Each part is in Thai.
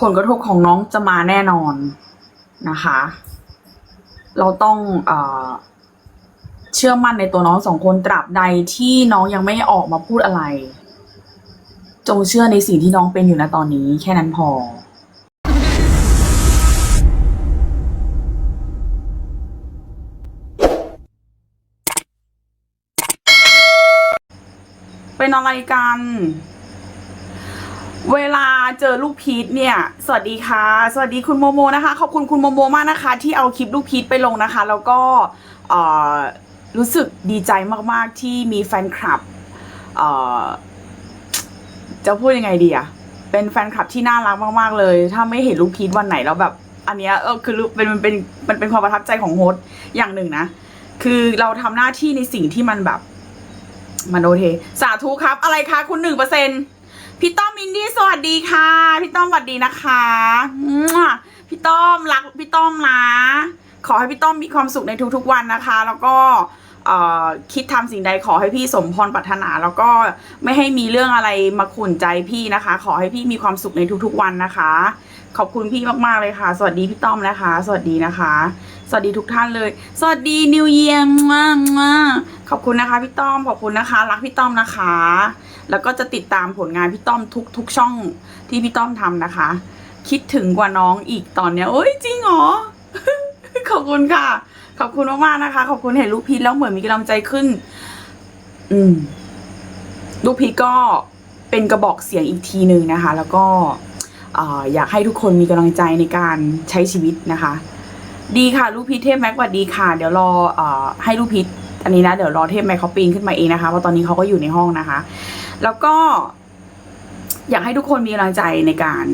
ผลกระทบของน้องจะมาแน่นอนนะคะ เราต้องเออเชื่อมั่นในตัวน้องสองคนตราบใดที่น้องยังไม่ออกมาพูดอะไร จงเชื่อในสิ่งที่น้องเป็นอยู่นะตอนนี้ แค่นั้นพอเป็นอะไรกัน เวลาเจอลูกพีทเนี่ย สวัสดีค่ะ สวัสดีคุณโมโมนะคะ ขอบคุณคุณโมโมมากนะคะ ที่เอาคลิปลูกพีทไปลงนะคะ แล้วก็รู้สึกดีใจมากๆที่มีแฟนคลับจะพูดยังไงดีอะเป็นแฟนคลับที่น่ารักมากๆเลย ถ้าไม่เห็นลูกพีทวันไหนแล้วแบบ อันเนี้ยเออคือเป็นมันเป็นมันเป็นความประทับใจของโฮสอย่างหนึ่งนะ คือเราทำหน้าที่ในสิ่งที่มันแบบ มันโอเคสาธุครับ อะไรคะคุณหนึ่งเปอร์เซ็น พี่ต้อมมินดี้สวัสดีค่ะ พี่ต้อมสวัสดีนะคะพี่ต้อมรักพี่ต้อมนะขอให้พี่ต้อมมีความสุขในทุกๆวันนะคะ แล้วก็คิดทำสิ่งใดขอให้พี่สมพรปรารถนา แล้วก็ไม่ให้มีเรื่องอะไรมาขุ่นใจพี่นะคะ ขอให้พี่มีความสุขในทุกๆวันนะคะ ขอบคุณพี่มากๆเลยค่ะ สวัสดีพี่ต้อมนะคะ สวัสดีนะคะ สวัสดีทุกท่านเลย สวัสดีนิวเยียมากมขอบคุณนะคะพี่ต้อมขอบคุณนะคะ รักพี่ต้อมนะคะ แล้วก็จะติดตามผลงานพี่ต้อมทุกทุกช่องที่พี่ต้อมทำนะคะ คิดถึงกว่าน้องอีกตอนเนี้ยโอ้ยจริงเหรอขอบคุณค่ะ ขอบคุณมากๆนะคะ ขอบคุณเห็นลูกพีทแล้วเหมือนมีกำลังใจขึ้น อืม ลูกพีทก็เป็นกระบอกเสียงอีกทีหนึ่งนะคะ แล้วก็ อยากให้ทุกคนมีกำลังใจในการใช้ชีวิตนะคะ ดีค่ะลูกพีทเทพแม็กสวัสดีค่ะ เดี๋ยวรออให้ลูกพีทอันนี้นะเดี๋ยวรอเทพแม็กเขาปีนขึ้นมาเองนะคะเพราะตอนนี้เขาก็อยู่ในห้องนะคะ แล้วก็ อยากให้ทุกคนมีกำลังใจในการ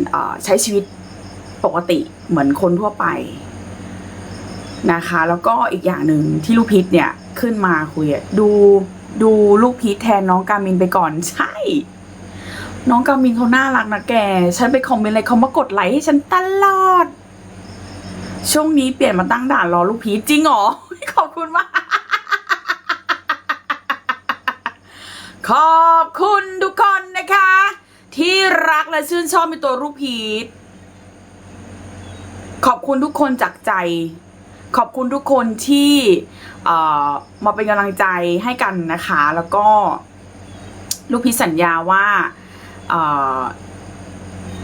ใช้ชีวิตปกติเหมือนคนทั่วไปนะคะ แล้วก็อีกอย่างหนึ่งที่ลูกพีทเนี่ยขึ้นมาคุยดูดูลูกพีทแทนน้องกามินไปก่อนใช่ น้องกามินเขาน่ารักนะแก ฉันไปคอมเมนต์อะไรเขามากดไลค์ให้ฉันตลอด ช่วงนี้เปลี่ยนมาตั้งด่านรอลูกพีชจริงเหรอ ขอบคุณมาก ขอบคุณทุกคนนะคะ ที่รักและชื่นชอบในตัวลูกพีชขอบคุณทุกคนจากใจ ขอบคุณทุกคนที่มาเป็นกำลังใจให้กันนะคะ แล้วก็ลูกพีชสัญญาว่า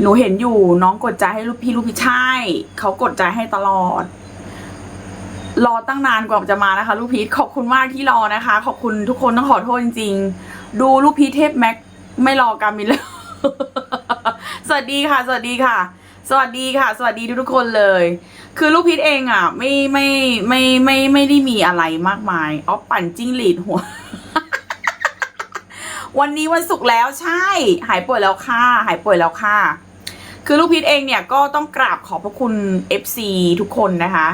หนูเห็นอยู่น้องกดใจให้ลูกพี่ลูกพี่ใช่เขากดใจให้ตลอด รอตั้งนานกว่าจะมานะคะ ลูกพีทขอบคุณมากที่รอนะคะ ขอบคุณทุกคนต้องขอโทษจริงๆ ดูลูกพีทเทพแม็กไม่รอกามินแล้วสวัสดีค่ะ สวัสดีค่ะ สวัสดีค่ะ สวัสดีทุกๆคนเลย คือลูกพีทเองอะ ไม่ไม่ไม่ไม่ไม่ได้มีอะไรมากมายอ๋อปั่นจิ้งหรีดหัว วันนี้วันศุกร์แล้วใช่ หายป่วยแล้วค่ะ หายป่วยแล้วค่ะ คือลูกพีทเองเนี่ยก็ต้องกราบขอบพระคุณ FC ทุกคนนะคะ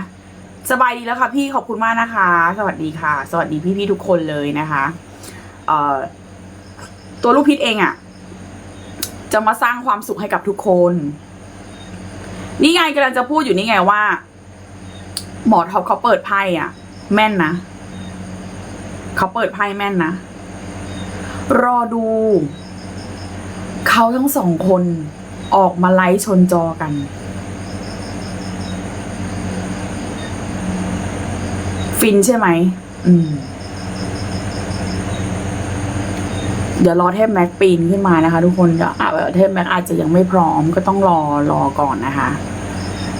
สบายดีแล้วค่ะพี่ขอบคุณมากนะคะ สวัสดีค่ะ สวัสดีพี่ๆทุกคนเลยนะคะเอ่อตัวลูกพีทเองอะ่ะ จะมาสร้างความสุขให้กับทุกคน นี่ไงกำลังจะพูดอยู่นี่ไงว่า หมอท็อปเขาเปิดไพ่อะ แม่นนะเขาเปิดไพ่แม่นนะ รอดู เขาทั้งสองคนออกมาไลฟ์ชนจอกัน ฟินใช่ไหม อืม เดี๋ยวรอเทพแม็กปีนขึ้นมานะคะ ทุกคนเดี๋ยวอะเทพแม็กอาจจะยังไม่พร้อมก็ต้องรอรอก่อนนะคะ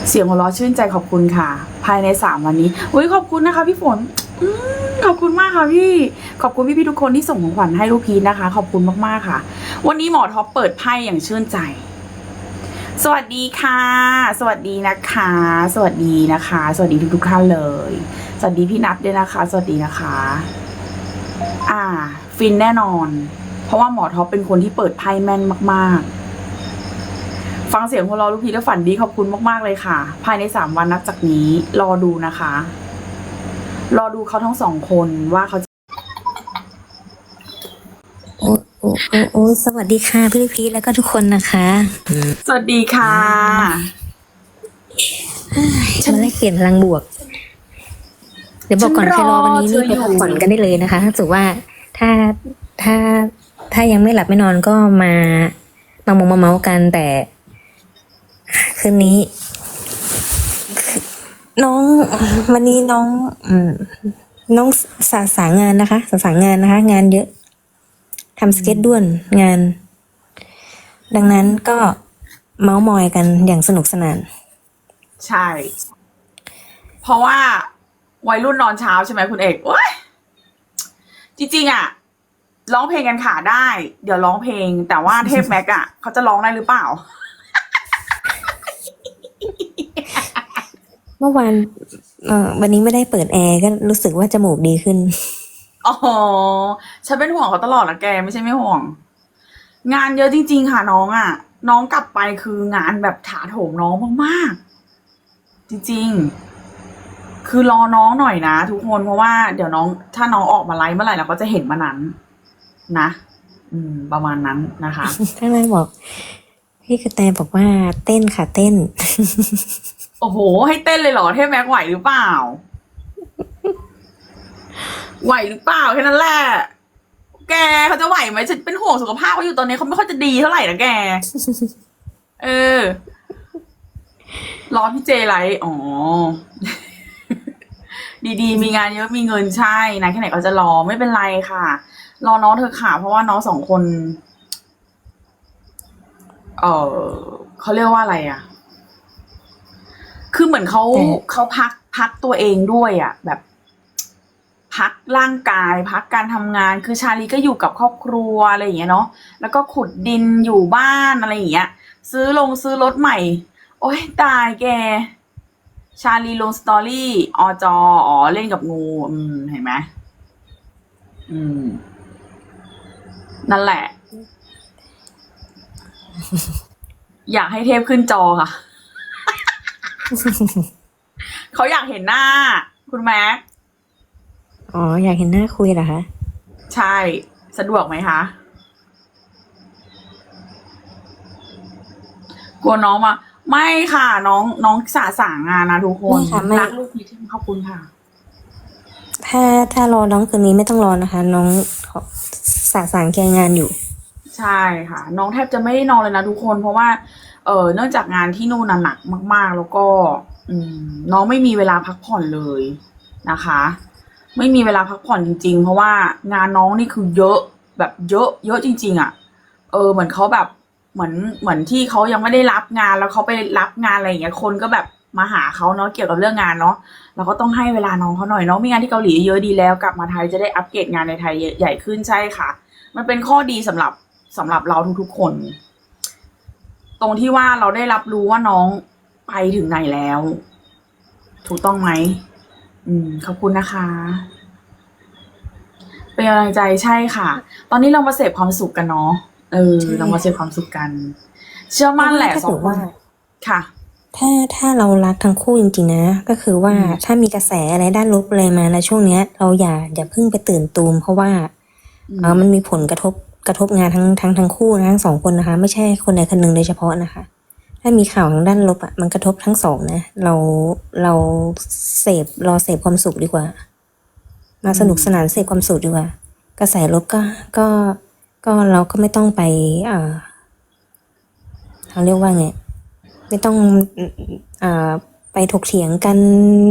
เสียงหัวเราะชื่นใจขอบคุณค่ะ ภายในสามวันนี้อุ้ยขอบคุณนะคะพี่ฝน ขอบคุณมากค่ะพี่ ขอบคุณพี่พี่ทุกคนที่ส่งของขวัญให้ลูกพีชนะคะ ขอบคุณมากๆค่ะ วันนี้หมอท็อปเปิดไพ่อย่างชื่นใจ สวัสดีค่ะ สวัสดีนะคะ สวัสดีนะคะ สวัสดีทุกทุกท่านเลย สวัสดีพี่นัทด้วยนะคะ สวัสดีนะคะ อ่า ฟินแน่นอน เพราะว่าหมอท็อปเป็นคนที่เปิดไพ่แม่นมากๆ ฟังเสียงของเราลูกพีชแล้วฝันดีขอบคุณมากๆเลยค่ะ ภายในสามวันนับจากนี้รอดูนะคะ รอดูเขาทั้งสองคนว่าเขาจะโอ้โอ้โอ้โอ้สวัสดีค่ะพี่ลิพีชแล้วก็ทุกคนนะคะสวัสดีค่ะมาแลกเปลี่ยนพลังบวก เดี๋ยวบอกก่อนฉัใครนรรออวันนี้นี่เธออยู่ไปพักผ่อนกันได้เลยนะคะถ้าถือว่าถ้าถ้าถ้ายังไม่หลับไม่นอนก็มา มาโมงมาเมาส์กันแต่ คืนนี้ น้องวันนี้น้องอืมน้องสาสางงานนะคะสาสางงานนะคะ งานเยอะทำสเก็ตด้วนงาน ดังนั้นก็เมาส์มอยกันอย่างสนุกสนาน ใช่ เพราะว่าวัยรุ่นนอนเช้าใช่ไหมคุณเอกโอ๊ยจริงๆอะร้องเพลงกันขาได้ เดี๋ยวร้องเพลง แต่ว่าเทพแม็กอะเขาจะร้องได้หรือเปล่า เมื่อวานเอ่อวันนี้ไม่ได้เปิดแอร์ก็รู้สึกว่าจมูกดีขึ้น อ๋อ ฉันเป็นห่วงเขาตลอดนะแกไม่ใช่ไม่ห่วง งานเยอะจริง ๆ ค่ะน้องอะ น้องกลับไปคืองานแบบถาโถมน้องมากๆ จริง ๆ คือรอน้องหน่อยนะ ทุกคนเพราะว่าเดี๋ยวน้องถ้าน้องออกมาไลฟ์เมื่อไหร่เราก็จะเห็นมานั้น นะ อืม ประมาณนั้นนะคะข้างล่างบอก พี่กระแตบอกว่าเต้นค่ะเต้นโอ้โห ให้เต้นเลยเหรอเทพแม็กไหวหรือเปล่า ไหวหรือเปล่าแค่นั้นแหละ แกเขาจะไหวไหมฉันเป็นห่วงสุขภาพเขาอยู่ตอนนี้เขาไม่ค่อยจะดีเท่าไหร่นะแก เออ รอพี่เจไลท์อ๋อ ดีๆ มีงานเยอะมีเงินใช่นะแค่ไหนก็จะรอไม่เป็นไรค่ะ รอน้องเธอค่ะ เพราะว่าน้องสองคน เออเขาเรียกว่าอะไรอะ คือเหมือนเขาแต่เขาพักพักตัวเองด้วยอะ แบบ พักร่างกาย พักการทำงาน คือชาลีก็อยู่กับครอบครัวอะไรอย่างเงี้ยเนาะแล้วก็ขุดดินอยู่บ้านอะไรอย่างเงี้ย ซื้อลงซื้อรถใหม่ โอ้ยตายแก ชาลีลงสตอรี่อจออ๋อเล่นกับงูอืมเห็นไหมอืม นั่นแหละ อยากให้เทพขึ้นจอค่ะ เขาอยากเห็นหน้า คุณแม็กอ๋อ อยากเห็นหน้าคุยเหรอคะ ใช่ สะดวกไหมคะ กลัวน้องมา ไม่ค่ะ น้องน้องสาสางงานนะทุกคนไม่ค่ะไม่ รักลูกพีชขอบคุณค่ะ ถ้าถ้ารอน้องคืนนี้ไม่ต้องรอนะคะ น้องขอสาสางแกงานอยู่ ใช่ค่ะ น้องแทบจะไม่ได้นอนเลยนะทุกคน เพราะว่า เออเนื่องจากงานที่นู่นนะหนักมาก ๆ แล้วก็ อืม น้องไม่มีเวลาพักผ่อนเลยนะคะ ไม่มีเวลาพักผ่อนจริง ๆ เพราะว่างานน้องนี่คือเยอะแบบเยอะ เยอะจริง ๆ อะ เออ เหมือนเขาแบบเหมือนเหมือนที่เขายังไม่ได้รับงานแล้วเขาไปรับงานอะไรอย่างเงี้ยคนก็แบบมาหาเขาเนาะเกี่ยวกับเรื่องงานเนาะเราก็ต้องให้เวลาน้องเขาหน่อยเนาะมีงานที่เกาหลีเยอะดีแล้วกลับมาไทยจะได้อัปเกรดงานในไทยใหญ่ขึ้นใช่ค่ะ มันเป็นข้อดีสำหรับสำหรับเราทุกๆคน ตรงที่ว่าเราได้รับรู้ว่าน้องไปถึงไหนแล้ว ถูกต้องไหมอืมขอบคุณนะคะเป็นกำลังใจใช่ค่ะ ตอนนี้เรามาเสพความสุขกันเนาะเออใช่เรามาเสพความสุขกัน เชื่อมั่นแหละถ้าสอเกิงดคว่านค่ะ ถ้าถ้าเรารักทั้งคู่จริงๆนะ ก็คือว่าอืมถ้ามีกระแสอะไรด้านลบอะไรมาในช่วงเนี้ย เราอย่าอย่าเพิ่งไปตื่นตูมเพราะว่าเออมันมีผลกระทบ กระทบงานทั้งทั้งทั้งคู่นะทั้งสองคนนะคะ ไม่ใช่คนใดคนหนึ่งโดยเฉพาะนะคะ ถ้ามีข่าวทางด้านลบอะมันกระทบทั้งสองนะเราเราเสพรอเสพความสุขดีกว่า มาสนุกสนานเสพความสุขดีกว่า กระแสลบก็ก็ก็เราก็ไม่ต้องไปเอ่อเขาเรียกว่าไงไม่ต้องอ่าไปถกเถียงกัน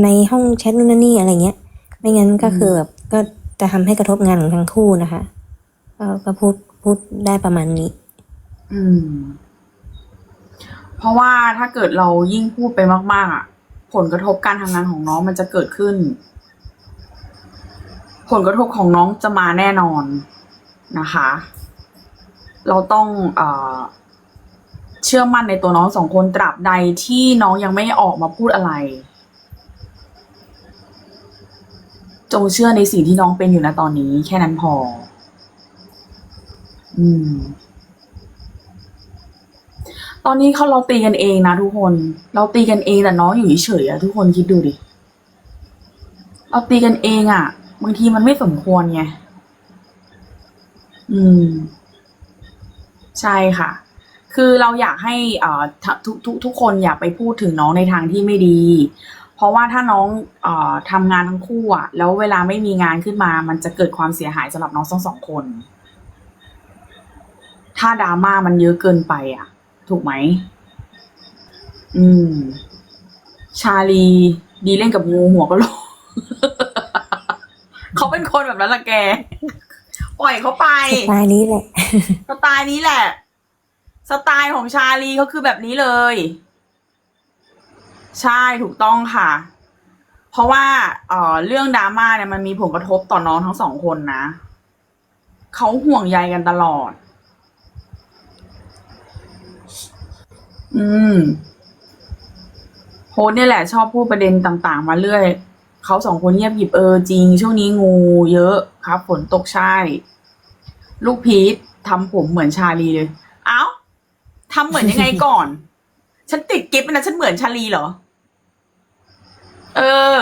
ในห้องแชทนู่นนนนี่อะไรเงี้ย ไม่งั้นก็คือแบบก็จะทำให้กระทบงานของทั้งคู่นะคะ ก็ก็พูดพูดได้ประมาณนี้ อืม เพราะว่าถ้าเกิดเรายิ่งพูดไปมากๆอะ ผลกระทบการทำงานของน้องมันจะเกิดขึ้น ผลกระทบของน้องจะมาแน่นอนนะคะ เราต้องเอ่อเชื่อมั่นในตัวน้องสองคนตราบใดที่น้องยังไม่ออกมาพูดอะไร จงเชื่อในสิ่งที่น้องเป็นอยู่นะตอนนี้ แค่นั้นพอ อืม ตอนนี้เขาเราตีกันเองนะทุกคน เราตีกันเองแต่น้องอยู่เฉยๆอะทุกคนคิดดูดิ เราตีกันเองอะบางทีมันไม่สมควรไง อืม ใช่ค่ะ คือเราอยากให้เอ่อทุกทุกทุกคนอย่าไปพูดถึงน้องในทางที่ไม่ดี เพราะว่าถ้าน้องเอ่อทำงานทั้งคู่อะแล้วเวลาไม่มีงานขึ้นมา มันจะเกิดความเสียหายสำหรับน้องทั้งสองคน ถ้าดราม่ามันเยอะเกินไปอะ ถูกไหม อืม ชาลี ดีเล่นกับงูหัวก็โหลกเขาเป็นคนแบบนั้นละแก ปล่อยเขาไป สไตล์นี้แหละ สไตล์นี้แหละ สไตล์ของชาลีเขาคือแบบนี้เลย ใช่ถูกต้องค่ะ เพราะว่าเอ่อเรื่องดราม่าเนี่ยมันมีผลกระทบต่อน้องทั้งสองคนนะ เขาห่วงใยกันตลอด อืมโฮสเนี่ยแหละ ชอบพูดประเด็นต่าง ๆ มาเรื่อยเขาสองคนเงียบหยิบเออจริง ช่วงนี้งูเยอะครับฝนตกใช่ ลูกพีททำผมเหมือนชาลีเลย เอ้าทำเหมือนยังไงก่อน ฉันติดกิฟต์นะฉันเหมือนชาลีเหรอ เออ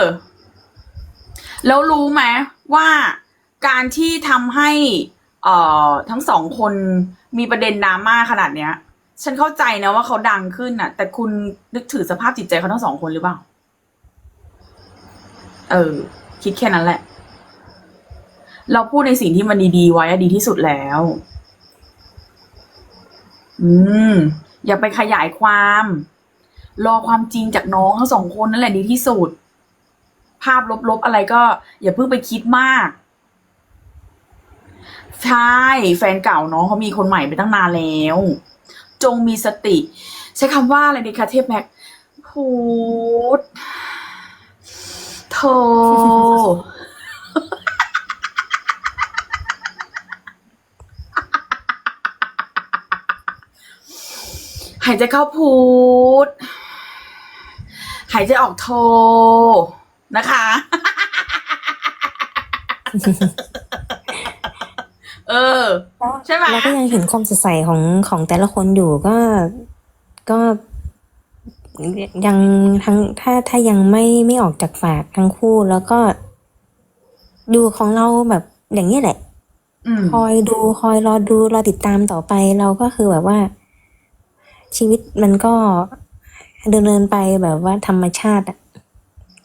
แล้วรู้ไหมว่าการที่ทำให้ เอ่อ ทั้งสองคนมีประเด็นดราม่าขนาดเนี้ย ฉันเข้าใจนะว่าเขาดังขึ้นน่ะ แต่คุณนึกถือสภาพจิตใจเขาทั้งสองคนหรือเปล่า เออ คิดแค่นั้นแหละ เราพูดในสิ่งที่มันดีๆไว้ดีที่สุดแล้ว อืม อย่าไปขยายความ รอความจริงจากน้องทั้งสองคนนั่นแหละดีที่สุด ภาพลบๆอะไรก็ อย่าเพิ่งไปคิดมากใช่ แฟนเก่าน้องเขามีคนใหม่ไปตั้งนานแล้ว จงมีสติ ใช้คำว่าอะไรดีคะเทพแม็กพูดโธหายใจเข้าพูดหายใจออกโทนะคะ ออ ใช่ไหมเราก็ยังเห็นความสดใสของของแต่ละคนอยู่ก็ก็ยังทั้งถ้าถ้ายังไม่ไม่ออกจากปากทั้งคู่แล้วก็ ดูของเราแบบอย่างนี้ยแหละอืมคอยดูคอยรอดูรอติดตามต่อไป เราก็คือแบบว่า ชีวิตมันก็เดินเดินไปแบบว่าธรรมชาติอะ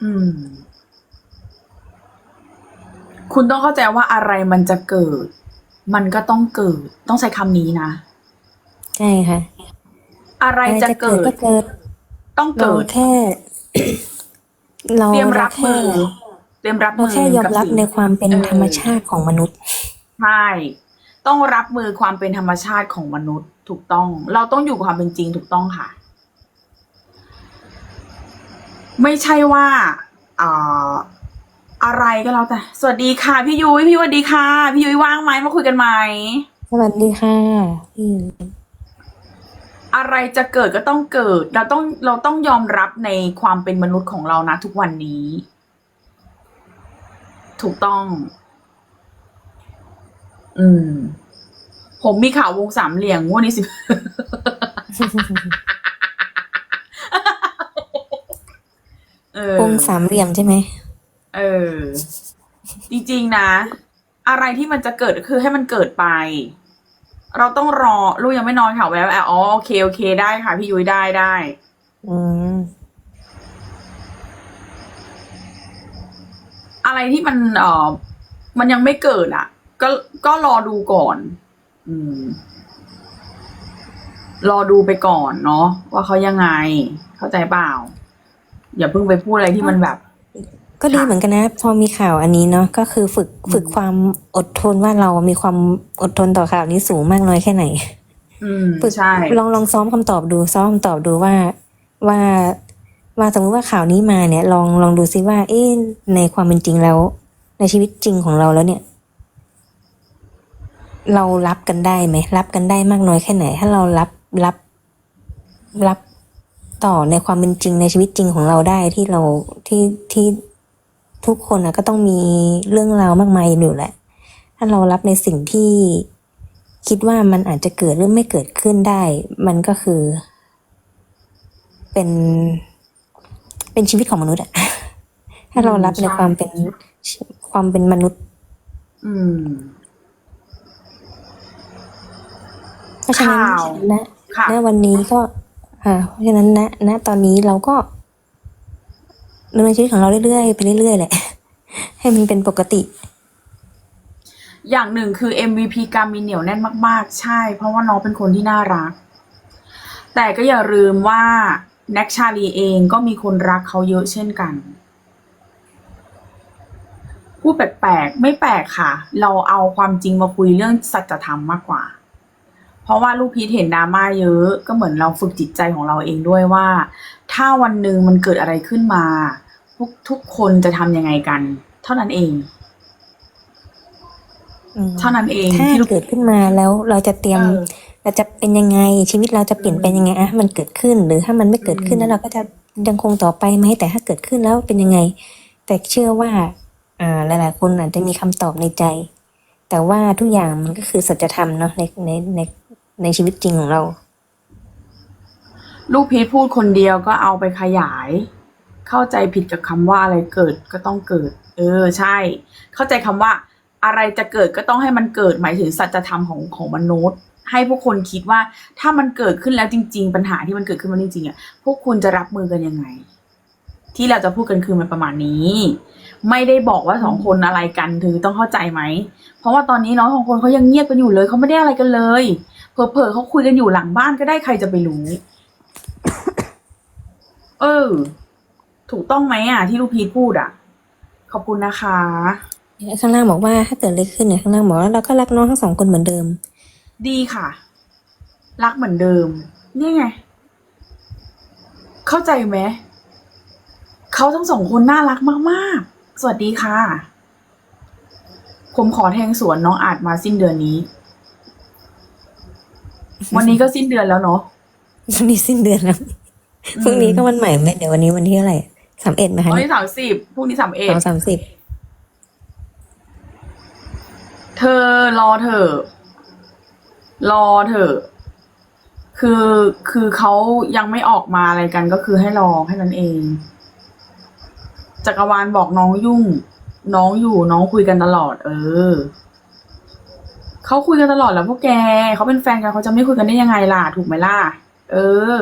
อืมคุณต้องเข้าใจว่าอะไรมันจะเกิด มันก็ต้องเกิด ต้องใช้คำนี้นะ ใช่ค่ะ อะไรจะเกิดก็เกิด ต้องเราเกิดแค่ เราเตรียมรับมือแค่เตรียมรับเรามือแค่ยอมรับกับสิ่งในความเป็นเออธรรมชาติของมนุษย์ใช่ต้องรับมือความเป็นธรรมชาติของมนุษย์ถูกต้อง เราต้องอยู่กับความเป็นจริงถูกต้องค่ะ ไม่ใช่ว่าอ่า อะไรก็แล้วแต่ สวัสดีค่ะ พี่ยุ้ยพี่สวัสดีค่ะ พี่ยุ้ยว่างไหมมาคุยกันไหมสวัสดีค่ะพี่อะไรจะเกิดก็ต้องเกิด เราต้องเราต้องยอมรับในความเป็นมนุษย์ของเรานะทุกวันนี้ ถูกต้อง อืม ผมมีข่าววงสามเหลี่ยงงวดนี้สิ เออวงสามเหลี่ยมใช่ไหม เออ จริงๆนะ อะไรที่มันจะเกิดคือให้มันเกิดไป เราต้องรอลูกยังไม่นอนค่ะแววแววอ๋อโอเคโอเคได้ค่ะ พี่ยุ้ยได้ได้ อืมอะไรที่มันเอ่อมันยังไม่เกิดอะ ก็ก็รอดูก่อน อืม รอดูไปก่อนเนาะว่าเขายังไง เข้าใจเปล่า อย่าเพิ่งไปพูดอะไรที่มันแบบ ก็ดีค่ะเหมือนกันนะ พอมีข่าวอันนี้เนาะก็คือฝึกฝึกความอดทนว่าเรามีความอดทนต่อข่าวนี้สูงมากน้อยแค่ไหน อืมฝึกใช่ลองลองซ้อมคำตอบดู ซ้อมคำตอบดูว่าว่าว่าสมมติว่าข่าวนี้มาเนี่ย ลองลองดูซิว่า เอ๊ะในความเป็นจริงแล้ว ในชีวิตจริงของเราแล้วเนี่ย เรารับกันได้ไหมรับกันได้มากน้อยแค่ไหน ถ้าเรารับรับรับต่อในความเป็นจริงในชีวิตจริงของเราได้ที่เราที่ที่ ทุกคนอะก็ต้องมีเรื่องราวมากมายอยู่แหละ ถ้าเรารับในสิ่งที่คิดว่ามันอาจจะเกิดหรือไม่เกิดขึ้นได้ มันก็คือ เป็น เป็นชีวิตของมนุษย์อะถ้าเรารับในใช่ความเป็นความเป็นมนุษย์ อืมเพราะฉะนั้นข่าวนะค่ะณวันนี้ก็ อ่า เพราะฉะนั้นณณตอนนี้เราก็ ดำเนินชีวิตของเราเรื่อยๆไปเรื่อยๆแหละ ให้มันเป็นปกติ อย่างหนึ่งคือ MVP การมีเหนียวแน่นมากๆ ใช่ เพราะว่าน้องเป็นคนที่น่ารัก แต่ก็อย่าลืมว่าแน็กชาลีเองก็มีคนรักเขาเยอะเช่นกัน พูดแปลกๆ ไม่แปลกค่ะ เราเอาความจริงมาคุยเรื่องสัจธรรมมากกว่า ราะว่าลูกพีทเห็นดราม่าเยอะก็เหมือนเราฝึกจิตใจของเราเองด้วยว่า ถ้าวันหนึ่งมันเกิดอะไรขึ้นมา ทุกทุกคนจะทำยังไงกัน เท่านั้นเอง อืมเท่านั้นเองถ้าที่ลูก เกิดขึ้นมาแล้วเราจะเตรียม เออ เราจะเป็นยังไงชีวิตเราจะเปลี่ยนเป็นยังไงอะมันเกิดขึ้น หรือถ้ามันไม่เกิดขึ้นอืมแล้วเราก็จะยังคงต่อไปไหมแต่ถ้าเกิดขึ้นแล้วเป็นยังไง แต่เชื่อว่า อ่าหลาย ๆ คนอาจจะมีคำตอบในใจ แต่ว่าทุกอย่างมันก็คือสัจธรรมเนาะในในใน ในชีวิตจริงของเรา ลูกพีทพูดคนเดียวก็เอาไปขยาย เข้าใจผิดกับคำว่าอะไรเกิดก็ต้องเกิด เออใช่ เข้าใจคำว่า อะไรจะเกิดก็ต้องให้มันเกิดหมายถึงสัจธรรมของของมนุษย์ ให้พวกคนคิดว่าถ้ามันเกิดขึ้นแล้วจริง ๆ ปัญหาที่มันเกิดขึ้นมาจริงๆอะพวกคุณจะรับมือกันยังไง ที่เราจะพูดกันคือมันประมาณนี้ ไม่ได้บอกว่าสองคนอะไรกันเธอต้องเข้าใจไหมเพราะว่าตอนนี้น้องสองคนเขายังเงียบกันอยู่เลยเขาไม่ได้อะไรกันเลย เผลอๆเขาคุยกันอยู่หลังบ้านก็ได้ใครจะไปรู้ เออ ถูกต้องไหมอะ ที่ลูกพีทพูดอะ ขอบคุณนะคะ ข้างล่างบอกว่าถ้าเกิดอะไรขึ้นเนี่ยข้างล่างบอกว่าเราก็รักน้องทั้งสองคนเหมือนเดิม ดีค่ะ รักเหมือนเดิม นี่ไง เข้าใจไหมเขาทั้งสองคนน่ารักมาก ๆ สวัสดีค่ะ ผมขอแทงสวนน้องอาจมาสิ้นเดือนนี้ วันนี้ก็สิ้นเดือนแล้วเนาะวันนี้สิ้นเดือนแล้วพรุ่งนี้ก็วันใหม่ไหมเดี๋ยววันนี้วันที่เท่าไหร่สามเอ็ดไหมคะวันเนี่ยที่สามสิบพรุ่งนี้สามเอ็ดสองสามสิบเธอรอเถอะรอเถอะคือคือเขายังไม่ออกมาอะไรกันก็คือให้รอแค่นั้นเอง จักรวาลบอกน้องยุ่ง น้องอยู่น้องคุยกันตลอด เออ เขาคุยกันตลอดแล้วพวกแกเขาเป็นแฟนกันเขาจะไม่คุยกันได้ยังไงล่ะ ถูกไหมล่ะ เออ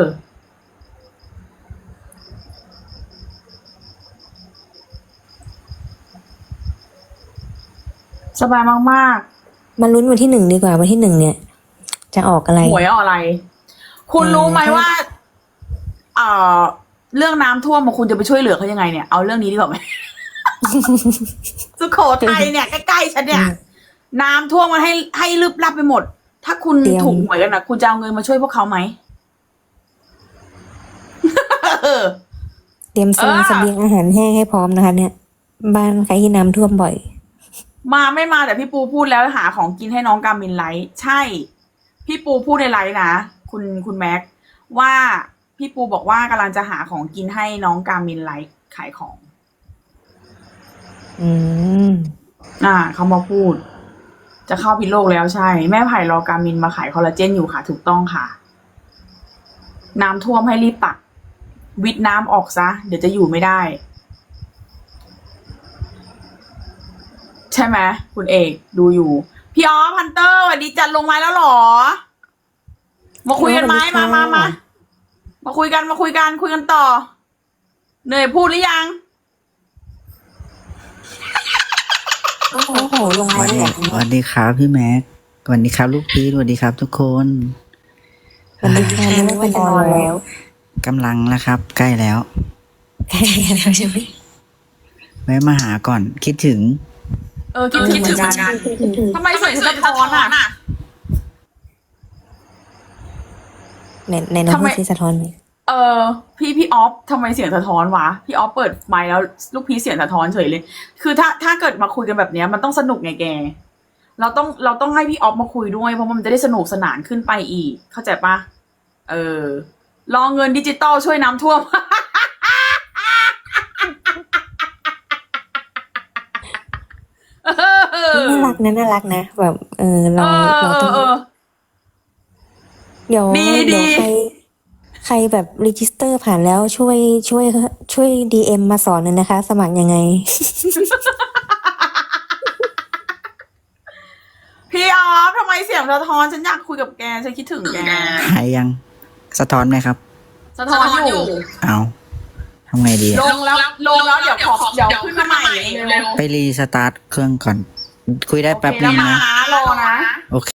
สบายมากมาลุ้นวันที่หนึ่งดีกว่าวันที่หนึ่งเนี่ย จะออกอะไร ๆหวยเอาอะไร คุณเออรู้ไหมถ้าว่า เอ่อ เรื่องน้ำท่วมมาคุณจะไปช่วยเหลือเขายังไงเนี่ย เอาเรื่องนี้ดีกว่าไหม สุโขทัยเนี่ยใกล้ๆฉันเนี่ย น้ำท่วมมาให้ให้ลึบลับไปหมด ถ้าคุณเตรียม ถูกหวยกันนะคุณจะเอาเงินมาช่วยพวกเขาไหม เออ เตรียมโซนเออเสบียงอาหารแห้งให้พร้อมนะคะ เนี่ย บ้านใครที่น้ำท่วมบ่อย มาไม่มาแต่พี่ปูพูดแล้วหาของกินให้น้องกามินไลท์ใช่ พี่ปูพูดในไลท์นะคุณคุณแม็กว่าพี่ปูบอกว่ากำลังจะหาของกินให้น้องกามินไลท์ขายของ อืม อ่าเขามาพูด จะเข้าพิษโลกแล้วใช่ แม่ไผ่รอการมินมาขายคอลลาเจนอยู่ค่ะ ถูกต้องค่ะ น้ำท่วมให้รีบตัก วิดน้ำออกซะ เดี๋ยวจะอยู่ไม่ได้ ใช่ไหมคุณเอกดูอยู่ พี่อ๋อพันเตอร์สวัสดีจัดลงไม้แล้วหรอ มาคุยกันไหมมามามามาคุยกันมาคุยกันคุยกันต่อ เหนื่อยพูดหรือยัง โอ้โหลงสมาวัสได้ดีแบบสวัสดีครับพี่แม็กสวัสดีครับลูกพีทสวัสดีครับทุกคนวันนี้ค่ะนึกว่าจะนอนแล้วกำลังแล้วครับ ใกล้แล้วใกล้แล้วใช่ไหมแวะมาหาก่อนคิดถึง เออคิดถึงเหมือนกันทำไมเสียงสะท้อนอะ ในในน้องทำไมพูดที่สะท้อนไหม เออพี่พี่ออฟทำไมเสียงสะท้อนวะพี่ออฟเปิดไมค์แล้วลูกพี่เสียงสะท้อนเฉยเลย คือถ้าถ้าเกิดมาคุยกันแบบเนี้ยมันต้องสนุกไงแก เราต้องเราต้องให้พี่ออฟมาคุยด้วยเพราะมันจะได้สนุกสนานขึ้นไปอีก เข้าใจปะเออรอเงินดิจิตอลช่วยน้ำท่วม น่ารักนะน่ารักนะแบบเออเอเราอเราเอต้องอเออเดี๋ยวดีเดี๋ยวดีใคร ใครแบบรีจิสเตอร์ผ่านแล้วช่วยช่วยช่วยดีเอ็มมาสอนหน่อยนะคะ สมัครยังไง พี่ออฟทำไมเสียงสะท้อนฉันอยากคุยกับแกฉันคิดถึงแกหายยัง สะท้อนไหมครับ สะท้อนอยู่เอาทำไงดีลอะงแล้วลงแล้วเดี๋ยวขอเดี๋ยวขึ้นมาใหม่เร็วไปรีสตาร์ทเครื่องก่อน คุยได้แป๊บแล้นึวงมานะหารอนะ โอเค